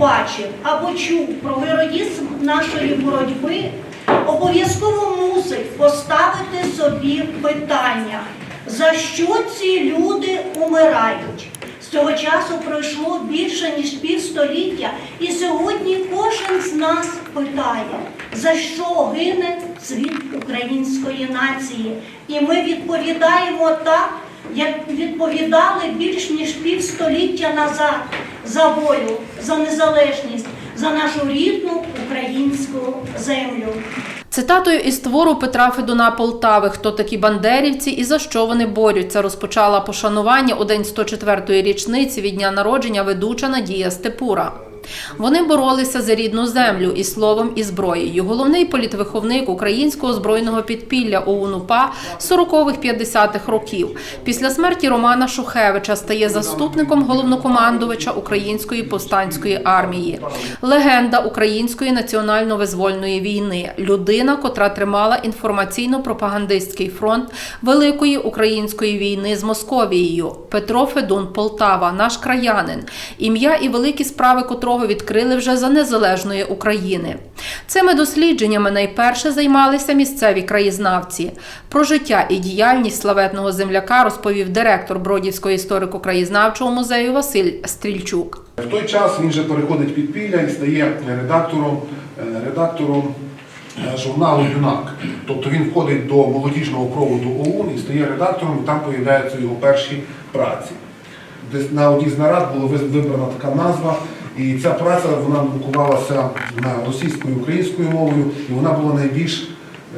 бачив або чув про героїзм нашої боротьби, обов'язково мусить поставити собі питання, за що ці люди умирають. З цього часу пройшло більше ніж півстоліття, і сьогодні кожен з нас питає, за що гине світ української нації. І ми відповідаємо так, як відповідали більш ніж півстоліття назад за волю, за незалежність, за нашу рідну українську землю. Цитатою із твору Петра Федуна Полтави Хто такі бандерівці і за що вони борються розпочала пошанування у день 104-ї річниці від дня народження ведуча Надія Степура. Вони боролися за рідну землю і словом, і зброєю. Головний політвиховник українського збройного підпілля ОУН-УПА 40-х-50-х років. Після смерті Романа Шухевича стає заступником головнокомандувача Української повстанської армії. Легенда Української національно-визвольної війни. Людина, котра тримала інформаційно-пропагандистський фронт Великої української війни з Московією. Петро Федун Полтава, наш краянин. Ім'я і великі справи котрого відкрили вже за незалежної України. Цими дослідженнями найперше займалися місцеві краєзнавці. Про життя і діяльність славетного земляка розповів директор Бродівського історико-краєзнавчого музею Василь Стрільчук. В той час він вже переходить під пілля і стає редактором, е, редактором е, журналу Юнак. Тобто він входить до молодіжного проводу ОУН і стає редактором, і там з'являються його перші праці. Десь на одній з нарад була вибрана така назва, і ця праця вона друкувалася на російською і українською мовою, і вона була найбільш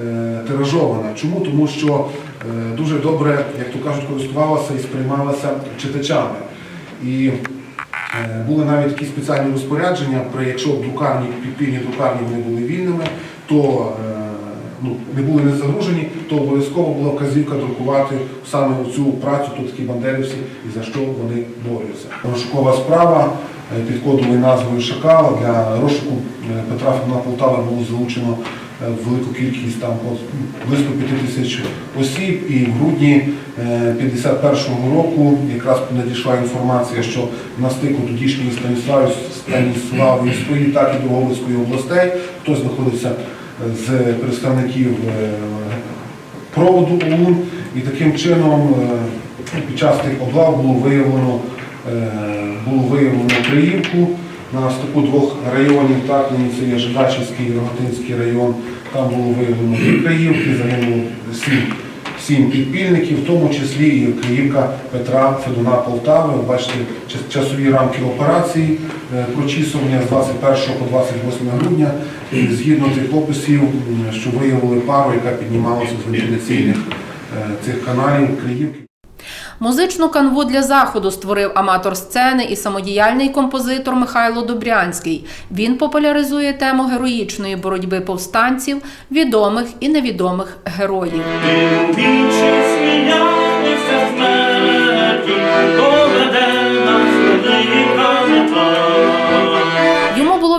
е, тиражована. Чому? Тому що е, дуже добре, як то кажуть, користувалася і сприймалася читачами. І Е, Були навіть такі спеціальні розпорядження, при якщо друкарні, підпільні друкарні вони були вільними, то ну, не були не загружені, то обов'язково була вказівка друкувати саме цю працю, тут такі бандерівці і за що вони борються. Розшукова справа під кодовою назвою Шакала для розшуку е, Петра Федуна Полтави було залучено е, велику кількість там близько 5 тисяч осіб, і в грудні е, 51-го року якраз надійшла інформація, що на стику тодішньої Станіславі, Станіславівської, так і Дрогобицької областей, хтось знаходиться е, з представників е, проводу ОУН, і таким чином е, під час тих облав було виявлено, е, було виявлено Криївку на стику двох районів, так, це є Жидачівський і Рогатинський район, там було виявлено дві Криївки, загинуло сім, сім підпільників, в тому числі і Криївка Петра Федуна Полтави. Ви Бачите, час- часові рамки операції е, прочісування з 21 по 28 грудня. Згідно тих описів, що виявили пару, яка піднімалася з вентиляційних е, цих каналів Криївки. Музичну канву для заходу створив аматор сцени і самодіяльний композитор Михайло Добрянський. Він популяризує тему героїчної боротьби повстанців, відомих і невідомих героїв.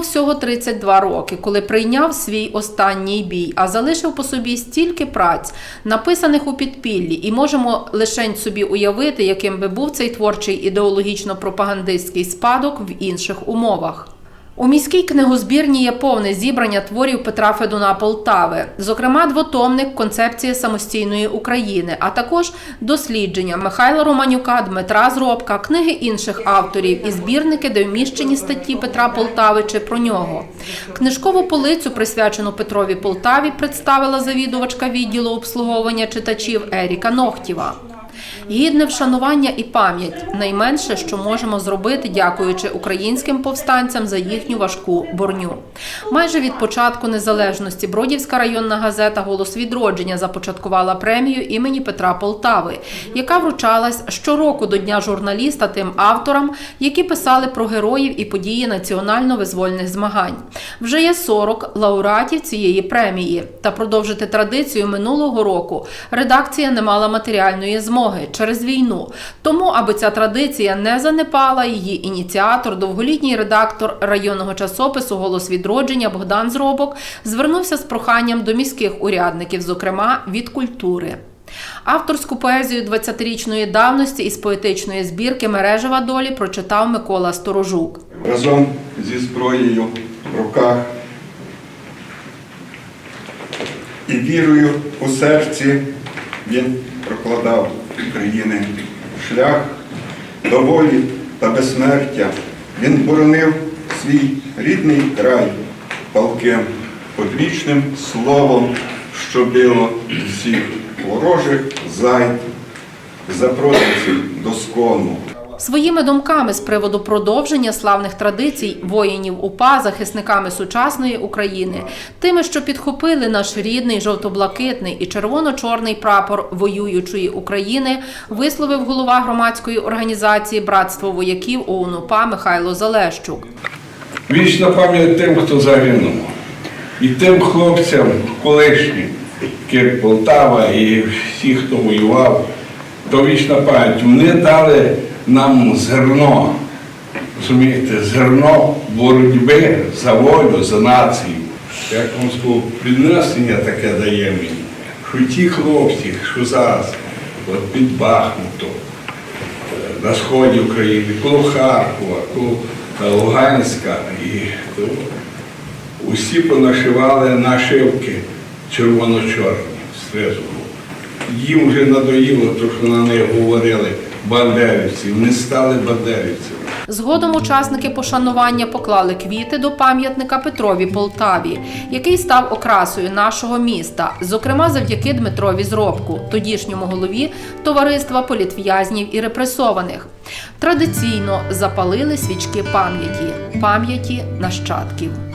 Всього 32 роки, коли прийняв свій останній бій, а залишив по собі стільки праць, написаних у підпіллі, і можемо лишень собі уявити, яким би був цей творчий ідеологічно-пропагандистський спадок в інших умовах. У міській книгозбірні є повне зібрання творів Петра Федуна Полтави, зокрема двотомник Концепція самостійної України, а також дослідження Михайла Романюка, Дмитра Зробка, книги інших авторів і збірники, де вміщені статті Петра Полтави чи про нього. Книжкову полицю, присвячену Петрові Полтаві, представила завідувачка відділу обслуговування читачів Еріка Нохтєва. Гідне вшанування і пам'ять найменше, що можемо зробити, дякуючи українським повстанцям за їхню важку борню. Майже від початку незалежності Бродівська районна газета Голос відродження започаткувала премію імені Петра Полтави, яка вручалась щороку до Дня журналіста тим авторам, які писали про героїв і події національно-визвольних змагань. Вже є 40 лауреатів цієї премії. Та продовжити традицію минулого року редакція не мала матеріальної змоги через війну. Тому, аби ця традиція не занепала, її ініціатор, довголітній редактор районного часопису Голос відродження Богдан Зробок звернувся з проханням до міських урядників, зокрема від культури. Авторську поезію 20-річної давності із поетичної збірки Мережева долі прочитав Микола Сторожук. разом зі зброєю в руках і вірою у серці він прокладав України шлях до волі та безсмертя. Він боронив свій рідний край палким подвічним словом, що било всіх ворожих зайд, до доскону. Своїми думками з приводу продовження славних традицій воїнів УПА, захисниками сучасної України, тими, що підхопили наш рідний жовто-блакитний і червоно-чорний прапор воюючої України, висловив голова громадської організації Братство вояків ОУН УПА Михайло Залещук. Вічна пам'ять тим, хто загинув. І тим хлопцям колишнім, як Полтава і всі, хто воював, то вічна пам'ять. Вони дали нам зерно, розумієте, зерно боротьби за волю, за націю. Як вам сказав, піднесення таке дає мені, що ті хлопці, що зараз, от під Бахмутом, е, на сході України, коло Харкова, коло е, Луганська. І то усі понашивали нашивки червоно-чорні. Їм вже надоїло, то, що на них говорили бандерівці. Вони стали бандерівцями. Згодом учасники пошанування поклали квіти до пам'ятника Петрові Полтаві, який став окрасою нашого міста, зокрема завдяки Дмитрові Зробку, тодішньому голові товариства політв'язнів і репресованих. Традиційно запалили свічки пам'яті, пам'яті нащадків.